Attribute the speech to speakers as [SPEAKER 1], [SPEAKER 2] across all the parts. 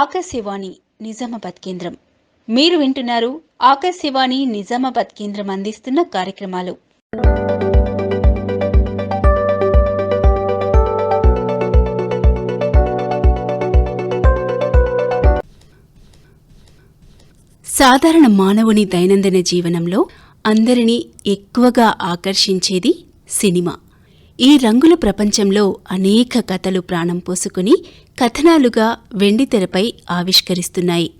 [SPEAKER 1] ఆకాశవాణి నిజామాబాద్ కేంద్రం. మీరు వింటున్నారు ఆకాశవాణి నిజామాబాద్ కేంద్రం అందిస్తున్న కార్యక్రమాలు. సాధారణ మానవుని దైనందిన జీవనంలో అందరినీ ఎక్కువగా ఆకర్షించేది సినిమా. ఈ రంగుల ప్రపంచంలో అనేక కథలు ప్రాణం పోసుకుని కథనాలుగా వెండితెరపై ఆవిష్కరిస్తున్నాయి.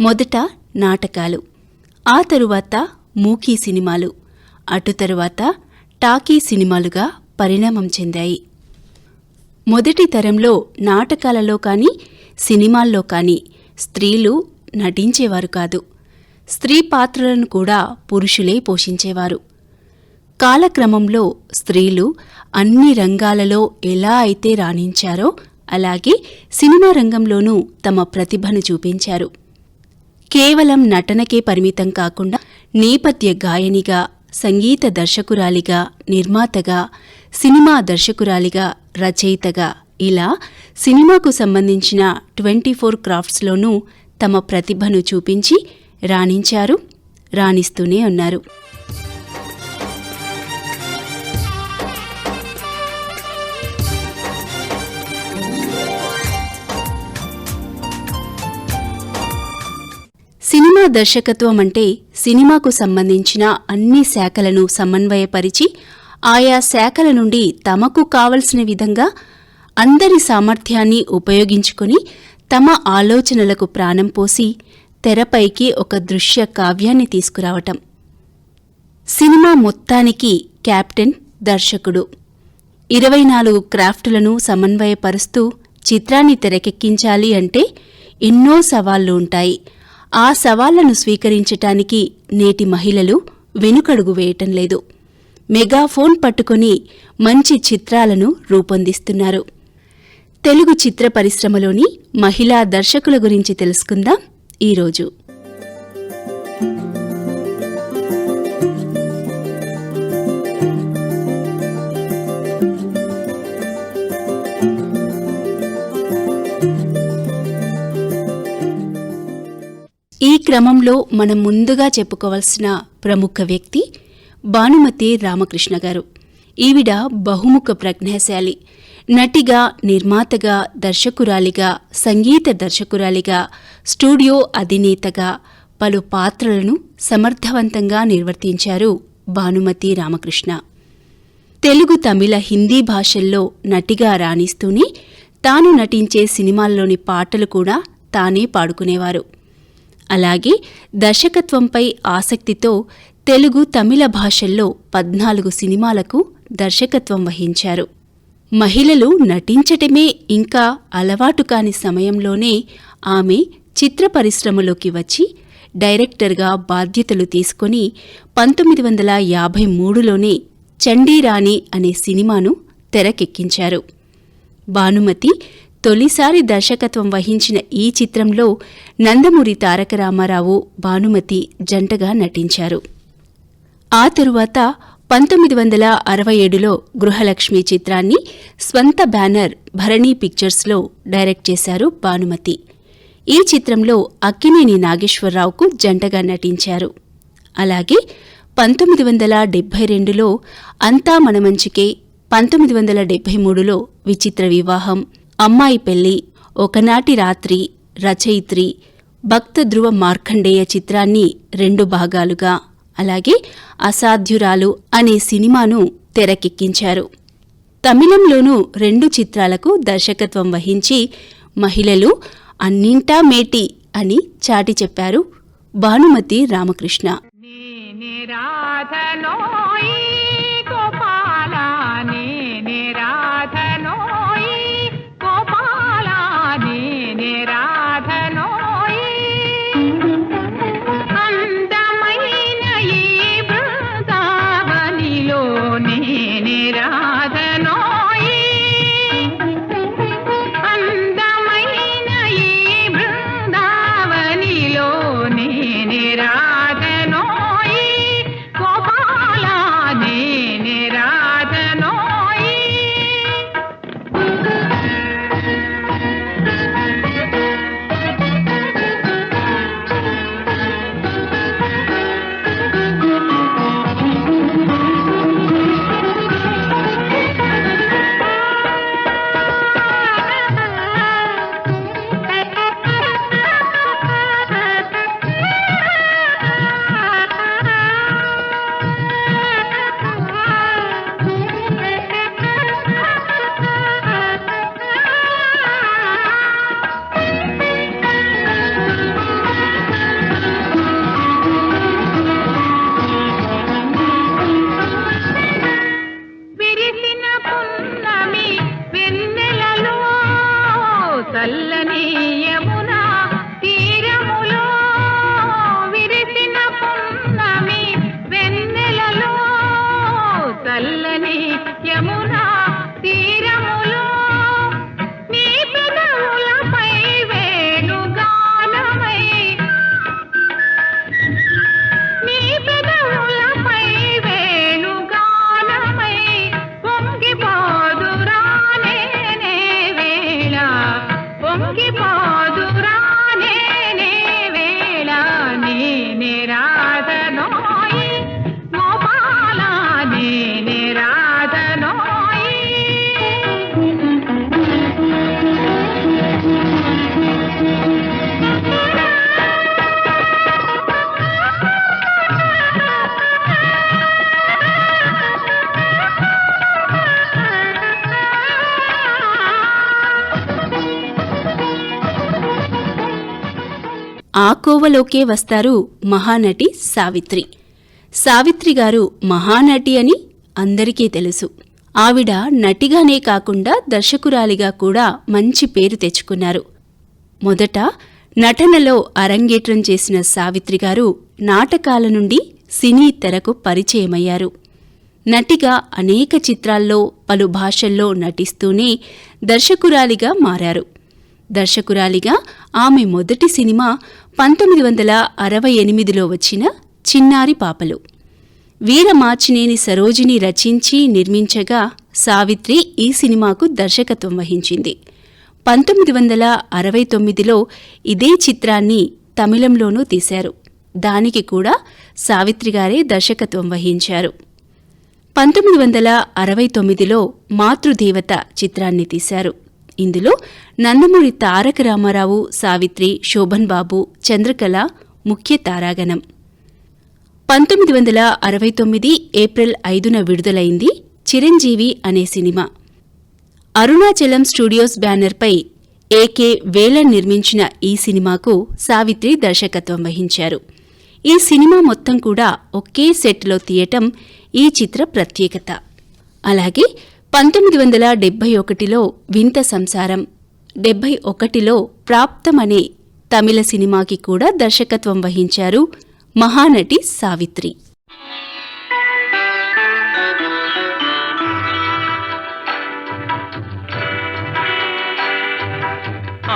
[SPEAKER 1] మొదట నాటకాలు ఆ తరువాత మూకీ సినిమాలు అటు తరువాత టాకీ సినిమాలుగా పరిణామం చెందాయి. మొదటి తరంలో నాటకాలలో కానీ సినిమాల్లో కానీ స్త్రీలు నటించేవారు కాదు. స్త్రీ పాత్రలను కూడా పురుషులే పోషించేవారు. కాలక్రమంలో స్త్రీలు అన్ని రంగాలలో ఎలా అయితే రాణించారో అలాగే సినిమా రంగంలోనూ తమ ప్రతిభను చూపించారు. కేవలం నటనకే పరిమితం కాకుండా నేపథ్య గాయనిగా సంగీత దర్శకురాలిగా నిర్మాతగా సినిమా దర్శకురాలిగా రచయితగా ఇలా సినిమాకు సంబంధించిన ట్వంటీ ఫోర్ క్రాఫ్ట్స్లోనూ తమ ప్రతిభను చూపించి రాణించారు రాణిస్తూనే ఉన్నారు. సినిమా దర్శకత్వం అంటే సినిమాకు సంబంధించిన అన్ని శాఖలను సమన్వయపరిచి ఆయా శాఖల నుండి తమకు కావలసిన విధంగా అందరి సామర్థ్యాన్ని ఉపయోగించుకుని తమ ఆలోచనలకు ప్రాణం పోసి తెరపైకి ఒక దృశ్య కావ్యాన్ని తీసుకురావటం. సినిమా మొత్తానికి కెప్టెన్ దర్శకుడు. ఇరవై నాలుగు క్రాఫ్టులను సమన్వయపరుస్తూ చిత్రాన్ని తెరకెక్కించాలి అంటే ఎన్నో సవాళ్ళు ఉంటాయి. ఆ సవాళ్ళను స్వీకరించటానికి నేటి మహిళలు వెనుకడుగు వేయటం లేదు. మెగాఫోన్ పట్టుకొని మంచి చిత్రాలను రూపొందిస్తున్నారు. తెలుగు చిత్ర పరిశ్రమలోని మహిళా దర్శకుల గురించి తెలుసుకుందాం ఈరోజు. క్రమంలో మనం ముందుగా చెప్పుకోవాల్సిన ప్రముఖ వ్యక్తి భానుమతి రామకృష్ణ గారు. ఈవిడ బహుముఖ ప్రజ్ఞాశాలి నటిగా నిర్మాతగా దర్శకురాలిగా సంగీత దర్శకురాలిగా స్టూడియో అధినేతగా పలు పాత్రలను సమర్థవంతంగా నిర్వర్తించారు భానుమతి రామకృష్ణ. తెలుగు తమిళ హిందీ భాషల్లో నటిగా రాణిస్తూనే తాను నటించే సినిమాల్లోని పాటలు కూడా తానే పాడుకునేవారు. అలాగే దర్శకత్వంపై ఆసక్తితో తెలుగు తమిళ భాషల్లో పద్నాలుగు సినిమాలకు దర్శకత్వం వహించారు. మహిళలు నటించటమే ఇంకా అలవాటు కాని సమయంలోనే ఆమె చిత్ర పరిశ్రమలోకి వచ్చి డైరెక్టర్గా బాధ్యతలు తీసుకొని పంతొమ్మిది వందల యాభై మూడులోనే చండీరాణి అనే సినిమాను తెరకెక్కించారు. భానుమతి తొలిసారి దర్శకత్వం వహించిన ఈ చిత్రంలో నందమూరి తారక రామారావు భానుమతి జంటగా నటించారు. ఆ తరువాత పంతొమ్మిది వందల అరవై ఏడులో గృహలక్ష్మి చిత్రాన్ని స్వంత బ్యానర్ భరణీ పిక్చర్స్లో డైరెక్ట్ చేశారు భానుమతి. ఈ చిత్రంలో అక్కినేని నాగేశ్వరరావుకు జంటగా నటించారు. అలాగే పంతొమ్మిది వందల డెబ్బై రెండులో అంతా మనమంచికే పంతొమ్మిది వందల డెబ్బై మూడులో విచిత్ర వివాహం అమ్మాయి పెళ్ళి ఒకనాటి రాత్రి రచయిత్రి భక్త ధ్రువ మార్కండేయ చిత్రాన్ని రెండు భాగాలుగా అలాగే అసాధ్యురాలు అనే సినిమాను తెరకెక్కించారు. తమిళంలోనూ రెండు చిత్రాలకు దర్శకత్వం వహించి మహిళలు అన్నింటా మేటి అని చాటి చెప్పారు భానుమతి రామకృష్ణ. ఆ వస్తారు మహానటి సావిత్రి. సావిత్రి గారు మహానటి అని అందరికీ తెలుసు. ఆవిడ నటిగానే కాకుండా దర్శకురాలిగా కూడా మంచి పేరు తెచ్చుకున్నారు. మొదట నటనలో అరంగేట్రం చేసిన సావిత్రి గారు నాటకాల నుండి సినీ తెరకు పరిచయమయ్యారు. నటిగా అనేక చిత్రాల్లో పలు భాషల్లో నటిస్తూనే దర్శకురాలిగా మారారు. దర్శకురాలిగా ఆమె మొదటి సినిమా పంతొమ్మిది వందల అరవై ఎనిమిదిలో వచ్చిన చిన్నారి పాపలు. వీరమాచినేని సరోజిని రచించి నిర్మించగా సావిత్రి ఈ సినిమాకు దర్శకత్వం వహించింది. పంతొమ్మిది వందల అరవై తొమ్మిదిలో ఇదే చిత్రాన్ని తమిళంలోనూ తీశారు. దానికి కూడా సావిత్రి గారే దర్శకత్వం వహించారు. పంతొమ్మిది వందల అరవై తొమ్మిదిలో మాతృదేవత చిత్రాన్ని తీశారు. ఇందులో నందమూరి తారక రామారావు సావిత్రి శోభన్ బాబు చంద్రకళ ముఖ్య తారాగణం. పంతొమ్మిది వందల అరవై తొమ్మిది ఏప్రిల్ ఐదున విడుదలైంది చిరంజీవి అనే సినిమా. అరుణాచలం స్టూడియోస్ బ్యానర్పై ఏకే వేలన్ నిర్మించిన ఈ సినిమాకు సావిత్రి దర్శకత్వం వహించారు. ఈ సినిమా మొత్తం కూడా ఒకే సెట్లో తీయటం ఈ చిత్ర ప్రత్యేకత. అలాగే పంతొమ్మిది వందల డెబ్బై ఒకటిలో వింత సంసారం డెబ్బై ఒకటిలో ప్రాప్తమనే తమిళ సినిమాకి కూడా దర్శకత్వం వహించారు మహానటి సావిత్రి.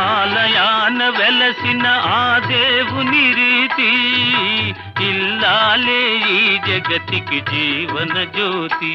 [SPEAKER 2] ఆలయాన వెలసిన ఆ దేవుని రీతి ఇల్లాలే ఈ జగతికి జీవన జ్యోతి.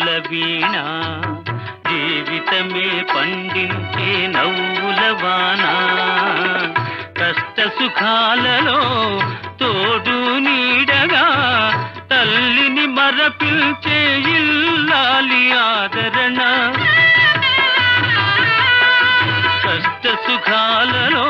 [SPEAKER 2] నవ్వుల వీణ జీవితమే పండించే నవ్వుల వాన. కష్ట సుఖాలలో తోడు నీడగా తల్లిని మరపిల్చే ఇల్లాలి ఆదరణ. కష్ట సుఖాలలో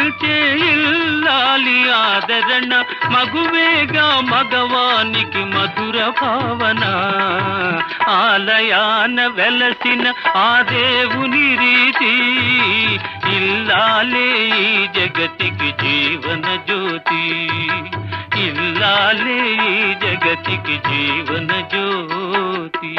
[SPEAKER 2] మరపిల్చే ఇల్లాలి ఆదరణ మగువేగా మగవానికి మధుర భావన. ఆలయాన వెలసిన ఆ దేవుని రీతి ఇల్లాలే ఈ జగతికి జీవన జ్యోతి. ఇల్లాలే ఈ జగతికి జీవన జ్యోతి.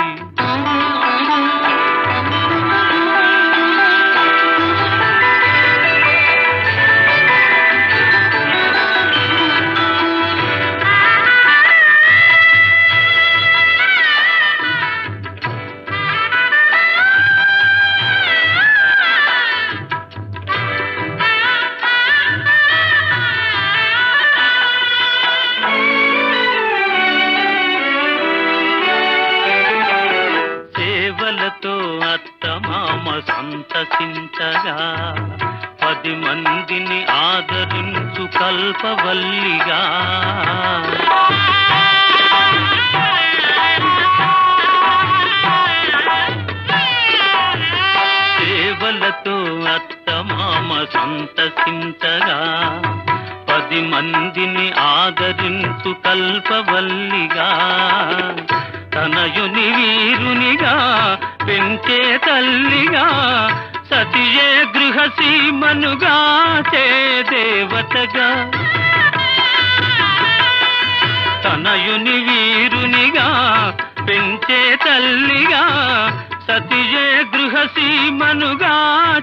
[SPEAKER 2] పెంచే తల్లిగా సతియే గృహసీమనుగా చే దేవతగా. తనయుని వీరునిగా పెంచే తల్లిగా సతియే గృహసీమనుగా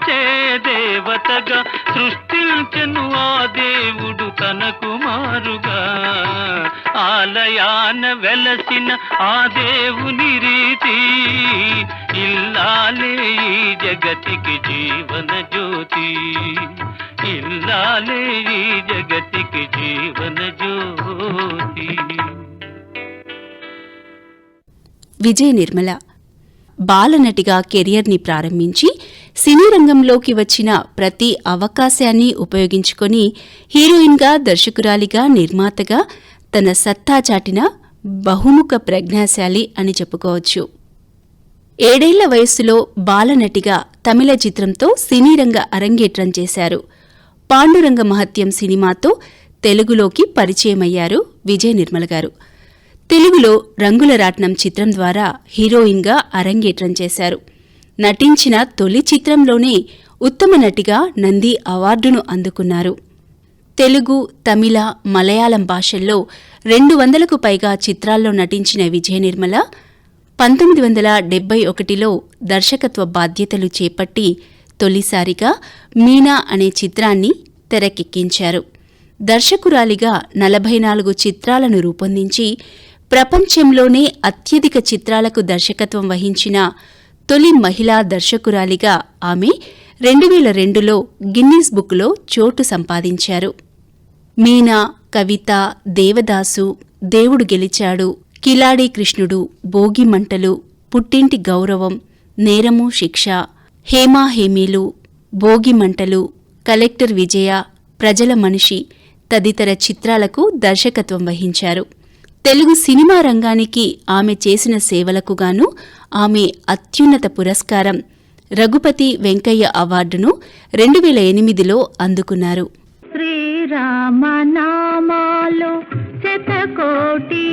[SPEAKER 2] చే దేవతగా సృష్టించెను ఆ దేవుడు తన కుమారుగా ఆలయాన వెలసిన ఆ దేవుని రీతి ఇల్లాలే ఈ జగతికి జీవన జ్యోతి. ఇల్లాలే ఈ జగతికి జీవన జ్యోతి.
[SPEAKER 1] విజయ నిర్మల బాలనటిగా కెరియర్ని ప్రారంభించి సినీ రంగంలోకి వచ్చిన ప్రతి అవకాశాన్ని ఉపయోగించుకొని హీరోయిన్గా దర్శకురాలిగా నిర్మాతగా తన సత్తా చాటిన బహుముఖ ప్రజ్ఞాశాలి అని చెప్పుకోవచ్చు. ఏడేళ్ళ వయస్సులో బాలనటిగా తమిళ చిత్రంతో సినీ రంగ అరంగేట్రం చేశారు. పాండురంగ మహత్యం సినిమాతో తెలుగులోకి పరిచయమయ్యారు విజయ నిర్మల గారు. తెలుగులో రంగుల రాట్నం చిత్రం ద్వారా హీరోయిన్గా అరంగేట్రం చేశారు. నటించిన తొలి చిత్రంలోనే ఉత్తమ నటిగా నంది అవార్డును అందుకున్నారు. తెలుగు తమిళ మలయాళం భాషల్లో రెండు వందలకు పైగా చిత్రాల్లో నటించిన విజయ నిర్మల పంతొమ్మిది వందల డెబ్బై ఒకటిలో దర్శకత్వ బాధ్యతలు చేపట్టి తొలిసారిగా మీనా అనే చిత్రాన్ని తెరకెక్కించారు. దర్శకురాలిగా నలభై నాలుగు చిత్రాలను రూపొందించి ప్రపంచంలోనే అత్యధిక చిత్రాలకు దర్శకత్వం వహించిన తొలి మహిళా దర్శకురాలిగా ఆమె రెండు వేల రెండులో గిన్నీస్ బుక్లో చోటు సంపాదించారు. మీనా కవిత దేవదాసు దేవుడు గెలిచాడు కిలాడి కృష్ణుడు భోగిమంటలు పుట్టింటి గౌరవం నేరము శిక్ష హేమా హేమీలు భోగిమంటలు కలెక్టర్ విజయ ప్రజల మనిషి తదితర చిత్రాలకు దర్శకత్వం వహించారు. తెలుగు సినిమా రంగానికి ఆమె చేసిన సేవలకు గాను ఆమె అత్యున్నత పురస్కారం రఘుపతి వెంకయ్య అవార్డును రెండు వేల ఎనిమిదిలో అందుకున్నారు.
[SPEAKER 3] శ్రీరామ నామాలు శతకోటి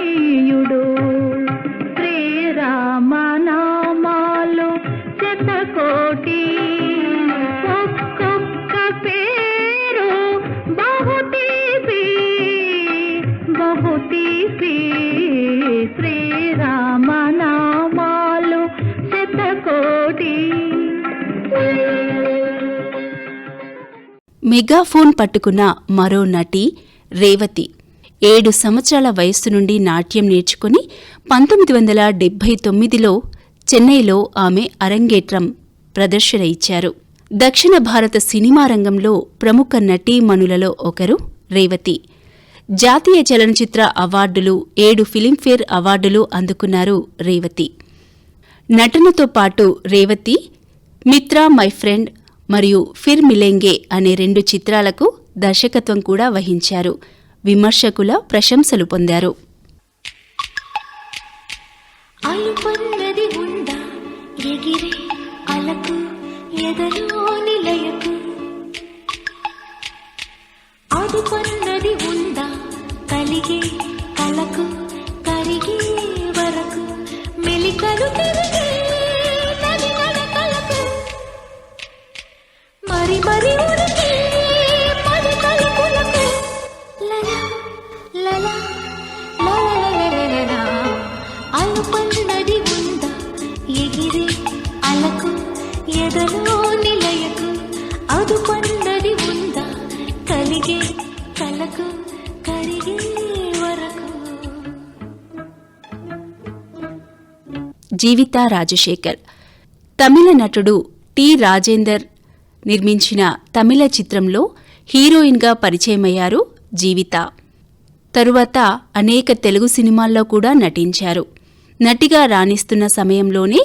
[SPEAKER 3] ప్రియుడు శ్రీరామ నామాలు శతకోటి. ఒక్కొక్క పేరు బహుతీపి. బహుతీపి శ్రీరామ నామాలు శతకోటి.
[SPEAKER 1] మెగాఫోన్ పట్టుకున్న మరో నటి రేవతి. ఏడు సంవత్సరాల వయస్సు నుండి నాట్యం నేర్చుకుని పంతొమ్మిది వందల డెబ్బై తొమ్మిదిలో చెన్నైలో ఆమె అరంగేట్రం ప్రదర్శన ఇచ్చారు. దక్షిణ భారత సినిమా రంగంలో ప్రముఖ నటీమణులలో ఒకరు రేవతి. జాతీయ చలనచిత్ర అవార్డులు ఏడు ఫిలింఫేర్ అవార్డులు అందుకున్నారు రేవతి. నటనతో పాటు రేవతి మిత్రా మై ఫ్రెండ్ మరియు ఫిర్ మిలెంగే అనే రెండు చిత్రాలకు దర్శకత్వం కూడా వహించారు. విమర్శకుల ప్రశంసలు పొందారు.
[SPEAKER 4] అలుపన్నది ఉందా? కలిగే కలకు కరిగే వరకు. మెలికలు తిరిగే నది నడకలకు. మరి మరి ఉరికి ఉందా? ఎగిరే అలకు ఎదలో నిలయకు అదుపన్నది ఉందా? కలిగే కలకు కరిగే వరకు.
[SPEAKER 1] జీవిత రాజశేఖర్. తమిళ నటుడు టి. రాజేందర్ నిర్మించిన తమిళ చిత్రంలో హీరోయిన్గా పరిచయమయ్యారు జీవిత. తరువాత అనేక తెలుగు సినిమాల్లో కూడా నటించారు. నటిగా రాణిస్తున్న సమయంలోనే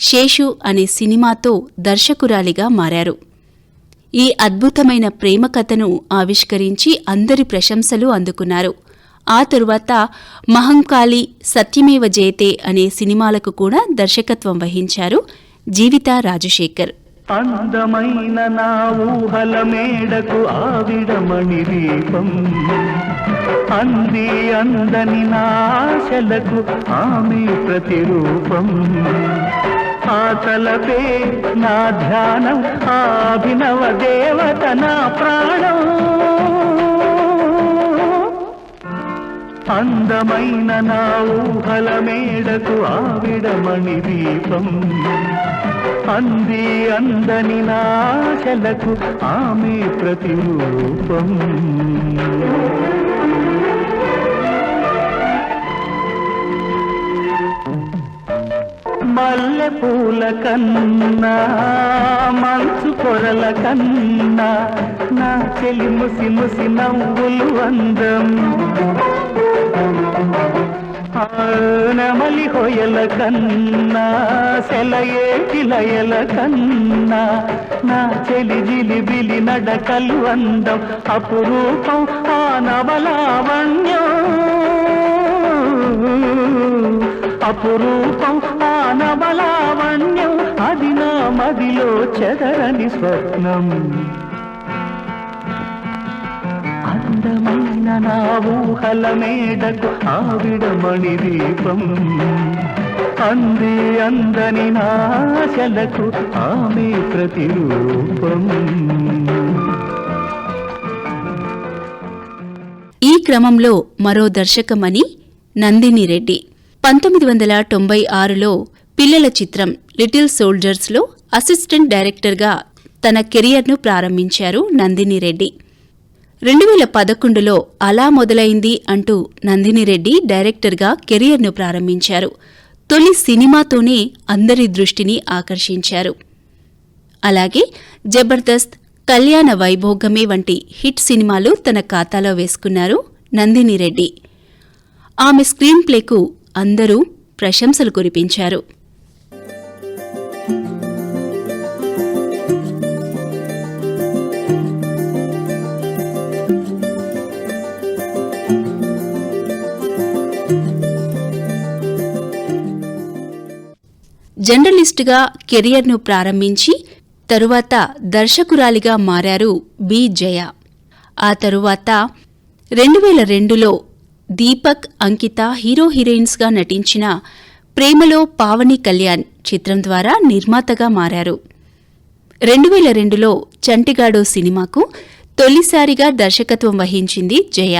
[SPEAKER 1] శేషు అనే సినిమాతో దర్శకురాలిగా మారారు. ఈ అద్భుతమైన ప్రేమ కథను ఆవిష్కరించి అందరి ప్రశంసలు అందుకున్నారు. ఆ తరువాత మహంకాళి సత్యమేవ జయతే అనే సినిమాలకు కూడా దర్శకత్వం వహించారు జీవిత రాజశేఖర్.
[SPEAKER 5] అందమైన నా ఊహల మేడకు ఆవిడమణి దీపం. అంది అందని నాశలకు ఆమె ప్రతిరూపం. ఆ తలపే నా ధ్యానం ఆ అభినవ దేవత నా ప్రాణం. అందమైన నా ఊహల మేడకు ఆవిడమణి దీపం. అంది అందని నాశలకు ఆమె ప్రతిరూపం. మల్లె పూల కన్నా మంచు పొరల కన్నా నా చెలి ముసి ముసి నవ్వులు అందం. నెమలి హొయల కన్నా సెలయే కిలయల కన్నా నా చెలి జిలిబిలి నడకలు అందం అపురూపం ఆ నవలావణ్యం అపురూపం ఆ నవలావణ్యం అది నా మదిలో చెదరని స్వప్నం. అందమైన నా ఊహల మేడకు ఆవిడమణి దీపం అంది అందని నాశలకు ఆమె ప్రతిరూపం.
[SPEAKER 1] ఈ క్రమంలో మరో దర్శకమని నందిని రెడ్డి. పంతొమ్మిది వందల తొంభై ఆరులో పిల్లల చిత్రం లిటిల్ సోల్జర్స్లో అసిస్టెంట్ డైరెక్టర్గా తన కెరియర్ను ప్రారంభించారు నందిని రెడ్డి. రెండు వేల పదకొండులో అలా మొదలైంది అంటూ నందిని రెడ్డి డైరెక్టర్గా కెరియర్ను ప్రారంభించారు. తొలి సినిమాతోనే అందరి దృష్టిని ఆకర్షించారు. అలాగే జబర్దస్త్ కళ్యాణ వైభోగమే వంటి హిట్ సినిమాలు తన ఖాతాలో వేసుకున్నారు నందిని రెడ్డి ఆమె స్క్రీన్ ప్లేకు అందరూ ప్రశంసలు కురిపించారు. జర్నలిస్టుగా కెరియర్ను ప్రారంభించి తరువాత దర్శకురాలిగా మారారు బి. జయ. ఆ తరువాత రెండు వేల రెండులో దీపక్ అంకిత హీరో హీరోయిన్స్గా నటించిన ప్రేమలో పావని కళ్యాణ్ చిత్రం ద్వారా నిర్మాతగా మారారు. రెండు వేల రెండులో చంటిగాడు సినిమాకు తొలిసారిగా దర్శకత్వం వహించింది జయ.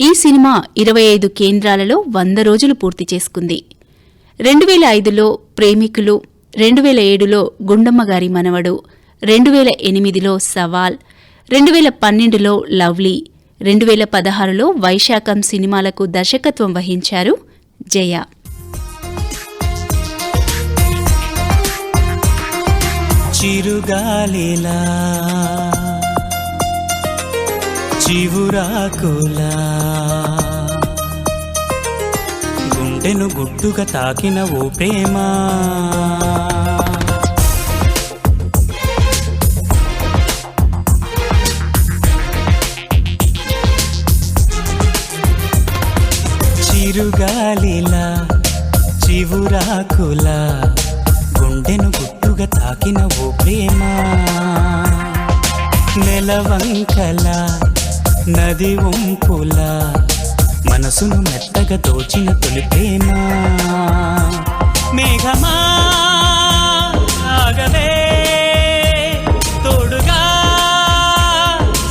[SPEAKER 1] ఈ సినిమా ఇరవై ఐదు కేంద్రాలలో వంద రోజులు పూర్తి చేసుకుంది. రెండు వేల ఐదులో ప్రేమికులు రెండు వేల ఏడులో గుండమ్మగారి మనవడు రెండు వేల ఎనిమిదిలో సవాల్ రెండు వేల పన్నెండులో లవ్లీ రెండు వేల పదహారులో వైశాఖం సినిమాలకు దర్శకత్వం వహించారు జయ.
[SPEAKER 6] చిరుగాలిలా చివురాకులా గుండెను గుట్టుగా తాకిన ఓ ప్రేమ. చిరుగాలిలా చివురాకులా గుండెను గుట్టుగా తాకిన ఓ ప్రేమ. నెలవంకల నది వంపుల మనసును మెత్త దోచిన తొలి ప్రేమ మేఘమా ఆగవే తోడుగా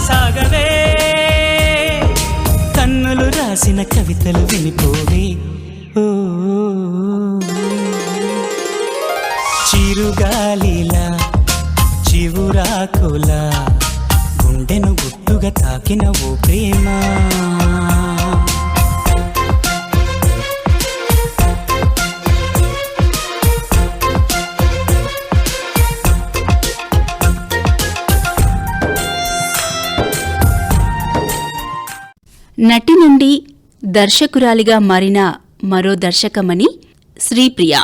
[SPEAKER 6] సాగవే. కన్నులు రాసిన కవితలు వినిపోవే. ఓ చిరుగాలిలా చివురాకులా గుండెను గుట్టుగా తాకిన ఓ ప్రేమ?
[SPEAKER 1] నటి నుండి దర్శకురాలిగా మారిన మరో దర్శకమణి శ్రీప్రియ.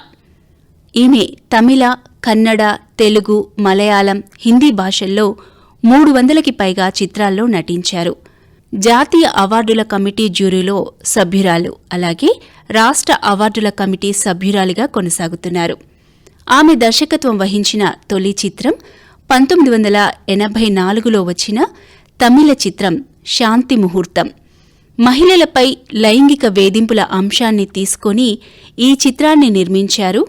[SPEAKER 1] ఈమె తమిళ కన్నడ తెలుగు మలయాళం హిందీ భాషల్లో మూడు వందలకి పైగా చిత్రాల్లో నటించారు. జాతీయ అవార్డుల కమిటీ జ్యూరీలో సభ్యురాలు అలాగే రాష్ట్ర అవార్డుల కమిటీ సభ్యురాలిగా కొనసాగుతున్నారు. ఆమె దర్శకత్వం వహించిన తొలి చిత్రం పంతొమ్మిది వందల ఎనభై నాలుగులో వచ్చిన తమిళ చిత్రం శాంతి ముహూర్తం. మహిళలపై లైంగిక వేధింపుల అంశాన్ని తీసుకొని ఈ చిత్రాన్ని నిర్మించారు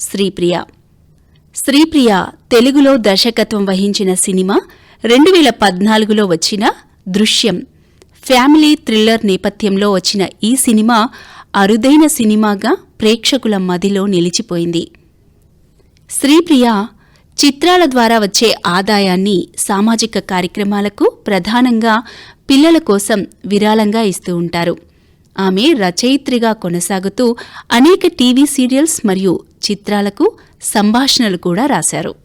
[SPEAKER 1] శ్రీప్రియ. శ్రీప్రియ తెలుగులో దర్శకత్వం వహించిన సినిమా రెండు వేల పద్నాలుగులో వచ్చిన దృశ్యం. ఫ్యామిలీ థ్రిల్లర్ నేపథ్యంలో వచ్చిన ఈ సినిమా అరుదైన సినిమాగా ప్రేక్షకుల మదిలో నిలిచిపోయింది. శ్రీప్రియ చిత్రాల ద్వారా వచ్చే ఆదాయాన్ని సామాజిక కార్యక్రమాలకు ప్రధానంగా పిల్లల కోసం విరాళంగా ఇస్తూ ఉంటారు. ఆమె రచయిత్రిగా కొనసాగుతూ అనేక టీవీ సీరియల్స్ మరియు చిత్రాలకు సంభాషణలు కూడా రాశారు.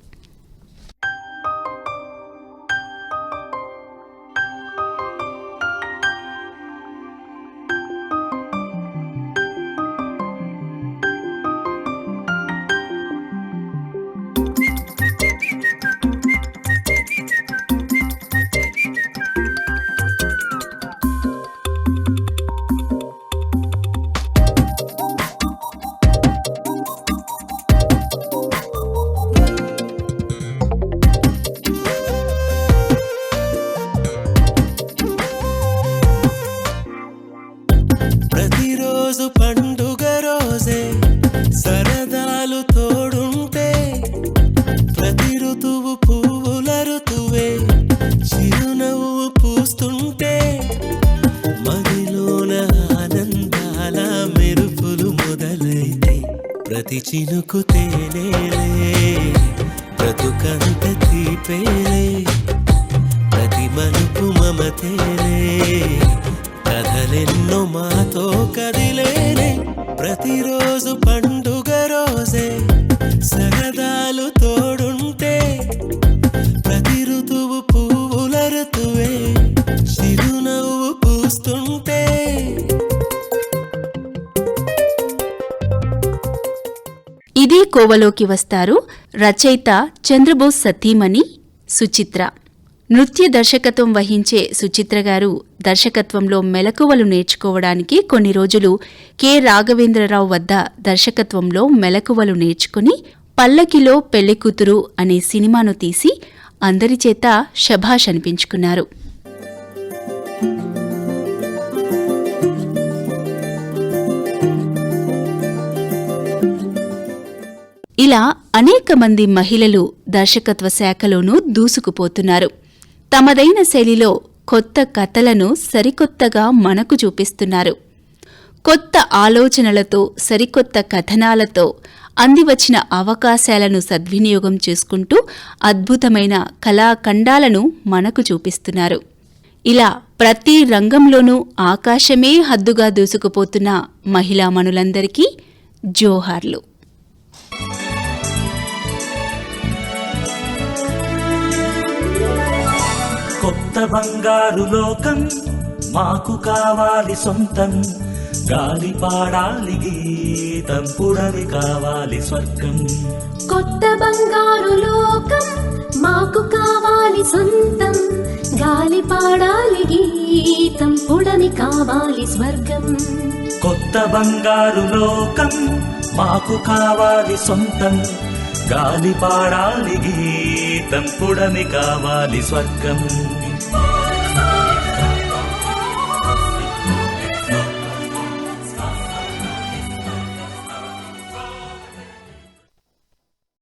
[SPEAKER 7] చినుకు
[SPEAKER 1] తేలే కోవలోకి వస్తారు. రచయిత చంద్రబోస్ సతీమణి సుచిత్ర. నృత్య దర్శకత్వం వహించే సుచిత్ర గారు దర్శకత్వంలో మెలకువలు నేర్చుకోవడానికి కొన్ని రోజులు కె. రాఘవేంద్రరావు వద్ద దర్శకత్వంలో మెలకువలు నేర్చుకుని పల్లకిలో పెళ్ళికూతురు అనే సినిమాను తీసి అందరి చేత శభాష్ అనిపించుకున్నారు. ఇలా అనేక మంది మహిళలు దర్శకత్వ శాఖలోనూ దూసుకుపోతున్నారు. తమదైన శైలిలో కొత్త కథలను సరికొత్తగా మనకు చూపిస్తున్నారు. కొత్త ఆలోచనలతో సరికొత్త కథనాలతో అందివచ్చిన అవకాశాలను సద్వినియోగం చేసుకుంటూ అద్భుతమైన కళాఖండాలను మనకు చూపిస్తున్నారు. ఇలా ప్రతి రంగంలోనూ ఆకాశమే హద్దుగా దూసుకుపోతున్న మహిళామణులందరికీ జోహార్లు.
[SPEAKER 8] కొత్త బంగారు లోకం మాకు కావాలి సొంతం. గాలి పాడాలి గీతం పుడవి కావాలి స్వర్గం.
[SPEAKER 4] కొత్త బంగారు లోకం మాకు కావాలి సొంతం. గాలి పాడాలి గీతం పుడమి కావాలి స్వర్గం.
[SPEAKER 8] కొత్త బంగారు లోకం మాకు కావాలి సొంతం. గాలి పాడాలి గీతం పుడమి కావాలి స్వర్గం.